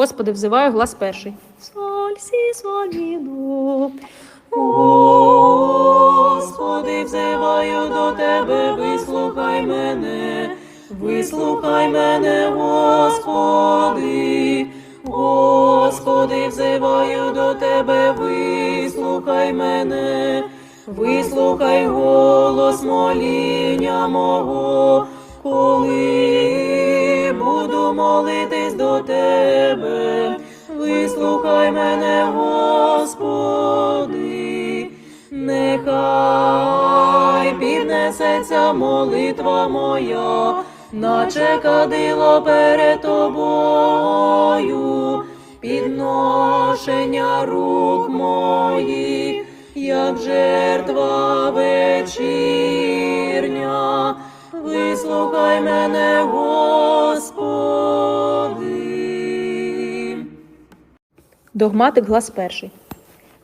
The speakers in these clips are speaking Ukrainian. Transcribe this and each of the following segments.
Господи, взиваю глас перший. Соль, сі, соль, мі, до. Господи, взиваю до тебе, вислухай мене, вислухай мене, Господи, Господи, взиваю до тебе, вислухай мене, вислухай голос моління мого, коли буду молитись до тебе, вислухай мене, Господи, нехай піднесеться молитва моя, наче кадило перед тобою, підношення рук моїх, як жертва вечірня, вислухай мене, Господи. Догматик глас перший.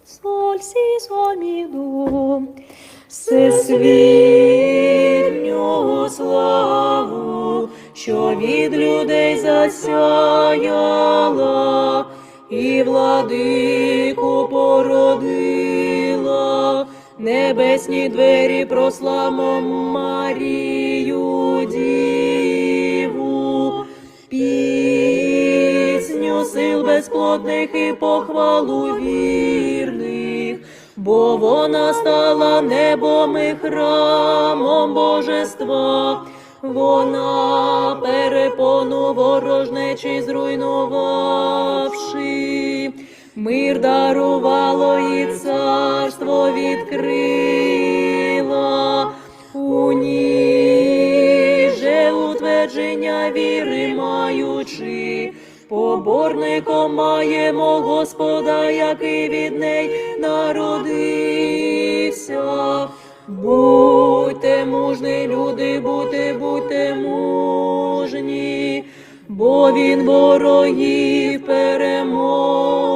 Соль, сі, соль, мі, до. Всесвітню славу, що від людей засяяла, і владику породила, небесні двері прославмо Марію безплотних і похвалу вірних, бо вона стала небом і храмом божества. Вона перепону ворожнечі зруйнувавши, мир дарувало і царство відкрила. У ній же утвердження віри маючи, поборником маємо Господа, який від неї народився. Будьте мужні, люди, будьте, будьте мужні, бо він ворогів переможе,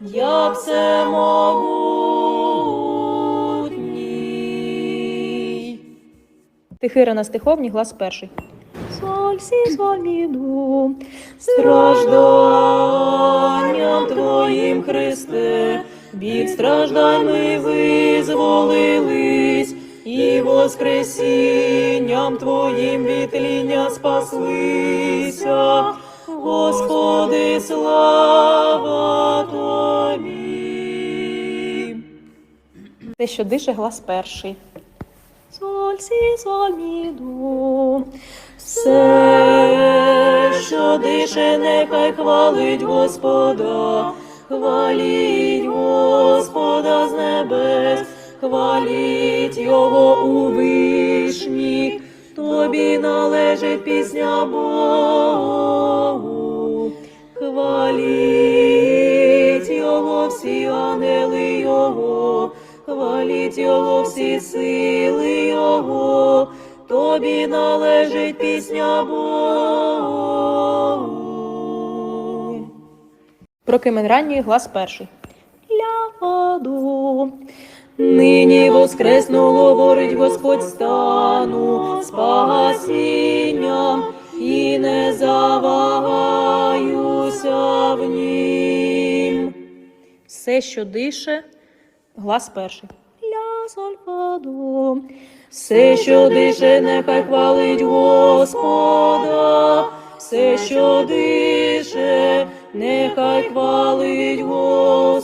як все могутній. Тихира на стиховні глас перший. Соль, сі, соль, мі, до. стражданням Твоїм, Христе, від страждань ми визволились, і воскресінням Твоїм від тління спаслися. Господи, слава Тобі. Те, що дише глас перший. Соль, сі, соль, мі, до. Все, що дише, нехай хвалить Господа, хваліть Господа з небес, хваліть Його у вишніх, тобі належить пісня Богу, хваліть Його всі сили Його. Тобі належить пісня Богу. Прокимен ранньої глас перший. Ляду. Нині воскресну, говорить Господь стану спасінням і не завагаюся в нім. Все, що дише, глас перший. Сальвадо. Все, що дише, нехай хвалить Господа, все, що дише, нехай хвалить Господа.